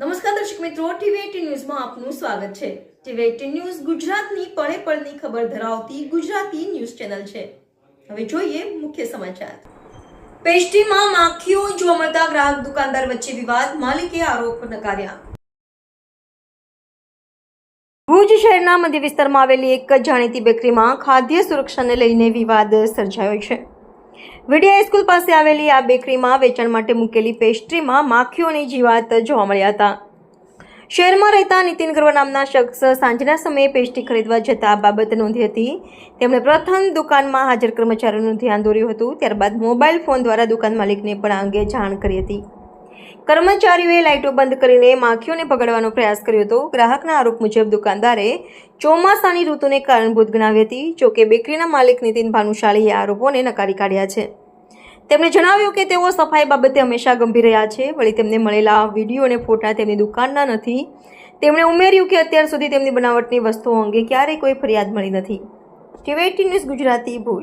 નમસ્કાર દર્શક મિત્રો ટીવી ન્યૂઝમાં આપનું સ્વાગત છે. ટીવી એટીન ન્યૂઝ ગુજરાતની પળે પળની ખબર ધરાવતી ગુજરાતી ન્યૂઝ ચેનલ છે. હવે જોઈએ મુખ્ય સમાચાર. પેસ્ટ્રીમાં માખીઓ જોવા મળતા ગ્રાહક દુકાનદાર વચ્ચે વિવાદ, માલિકે આરોપ નકાર્યા. ભુજ શહેરના મધ્ય વિસ્તારમાં આવેલી એક જાણીતી બેકરીમાં ખાદ્ય સુરક્ષાને લઈને વિવાદ સર્જાયો છે. વિડિયા હાઈસ્કૂલ પાસે આવેલી આ બેકરીમાં વેચાણ માટે મૂકેલી પેસ્ટ્રીમાં માખીઓની જીવાત જોવા મળ્યા હતા. શહેરમાં રહેતા નીતિન ગરવા નામના શખ્સ સાંજના સમયે પેસ્ટ્રી ખરીદવા જતા આ બાબત નોંધી હતી. તેમણે પ્રથમ દુકાનમાં હાજર કર્મચારીઓનું ધ્યાન દોર્યું હતું, ત્યારબાદ મોબાઈલ ફોન દ્વારા દુકાન માલિકને પણ આ અંગે જાણ કરી હતી. કર્મચારીઓએ લાઇટો બંધ કરીને માખીઓને પકડવાનો પ્રયાસ કર્યો હતો. ગ્રાહકના આરોપ મુજબ દુકાનદારે ચોમાસાની ઋતુને કારણભૂત ગણાવી હતી જોકે બેકરીના માલિક નીતિન ભાનુશાળીએ આરોપોને નકારી કાઢ્યા છે. તેમણે જણાવ્યું કે તેઓ સફાઈ બાબતે હંમેશા ગંભીર રહ્યા છે. વળી તેમને મળેલા વીડિયો અને ફોટા તેમની દુકાનના નથી. તેમણે ઉમેર્યું કે અત્યાર સુધી તેમની બનાવટની વસ્તુઓ અંગે ક્યારેય કોઈ ફરિયાદ મળી નથી. TV news Gujarati Bhuj.